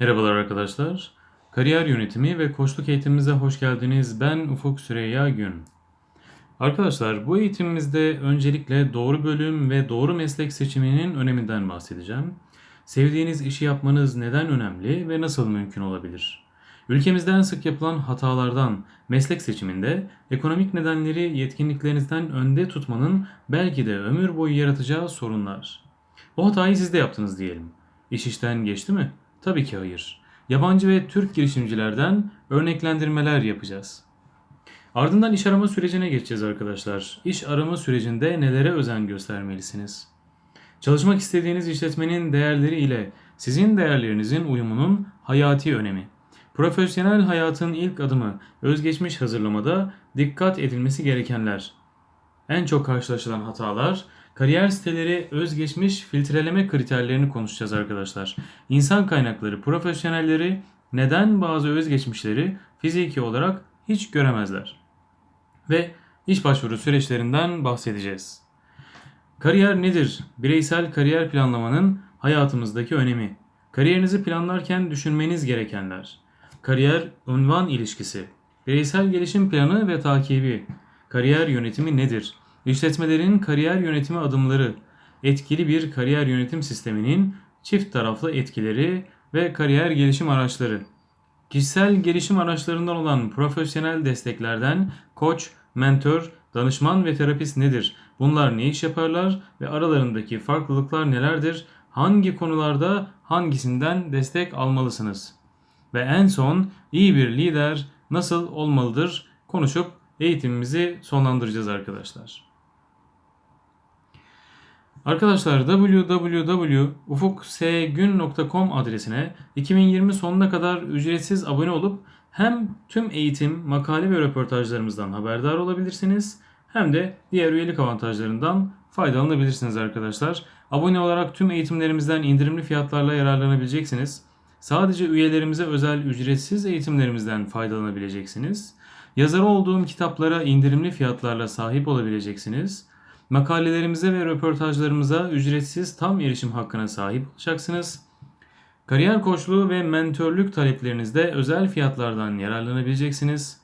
Merhabalar arkadaşlar. Kariyer yönetimi ve koçluk eğitimimize hoş geldiniz. Ben Ufuk Süreyya Gün. Arkadaşlar bu eğitimimizde öncelikle doğru bölüm ve doğru meslek seçiminin öneminden bahsedeceğim. Sevdiğiniz işi yapmanız neden önemli ve nasıl mümkün olabilir? Ülkemizden sık yapılan hatalardan meslek seçiminde ekonomik nedenleri yetkinliklerinizden önde tutmanın belki de ömür boyu yaratacağı sorunlar. O hatayı siz de yaptınız diyelim. İş işten geçti mi? Tabii ki hayır. Yabancı ve Türk girişimcilerden örneklendirmeler yapacağız. Ardından iş arama sürecine geçeceğiz arkadaşlar. İş arama sürecinde nelere özen göstermelisiniz? Çalışmak istediğiniz işletmenin değerleri ile sizin değerlerinizin uyumunun hayati önemi. Profesyonel hayatın ilk adımı özgeçmiş hazırlamada dikkat edilmesi gerekenler. En çok karşılaşılan hatalar, kariyer siteleri özgeçmiş filtreleme kriterlerini konuşacağız arkadaşlar. İnsan kaynakları profesyonelleri neden bazı özgeçmişleri fiziki olarak hiç göremezler? Ve iş başvuru süreçlerinden bahsedeceğiz. Kariyer nedir? Bireysel kariyer planlamanın hayatımızdaki önemi. Kariyerinizi planlarken düşünmeniz gerekenler. Kariyer unvan ilişkisi. Bireysel gelişim planı ve takibi. Kariyer yönetimi nedir? İşletmelerin kariyer yönetimi adımları. Etkili bir kariyer yönetim sisteminin çift taraflı etkileri ve kariyer gelişim araçları. Kişisel gelişim araçlarından olan profesyonel desteklerden koç, mentor, danışman ve terapist nedir? Bunlar ne iş yaparlar ve aralarındaki farklılıklar nelerdir? Hangi konularda hangisinden destek almalısınız? Ve en son iyi bir lider nasıl olmalıdır konuşup eğitimimizi sonlandıracağız arkadaşlar. Arkadaşlar www.ufuksgün.com adresine 2020 sonuna kadar ücretsiz abone olup hem tüm eğitim, makale ve röportajlarımızdan haberdar olabilirsiniz hem de diğer üyelik avantajlarından faydalanabilirsiniz arkadaşlar. Abone olarak tüm eğitimlerimizden indirimli fiyatlarla yararlanabileceksiniz. Sadece üyelerimize özel ücretsiz eğitimlerimizden faydalanabileceksiniz. Yazarı olduğum kitaplara indirimli fiyatlarla sahip olabileceksiniz. Makalelerimize ve röportajlarımıza ücretsiz tam erişim hakkına sahip olacaksınız. Kariyer koçluğu ve mentörlük taleplerinizde özel fiyatlardan yararlanabileceksiniz.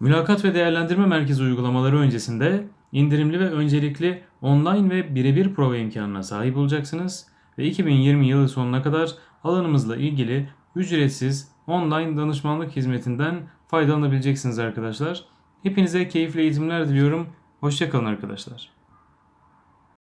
Mülakat ve değerlendirme merkezi uygulamaları öncesinde indirimli ve öncelikli online ve birebir prova imkanına sahip olacaksınız ve 2020 yılı sonuna kadar alanımızla ilgili ücretsiz online danışmanlık hizmetinden faydalanabileceksiniz arkadaşlar. Hepinize keyifli eğitimler diliyorum. Hoşçakalın arkadaşlar.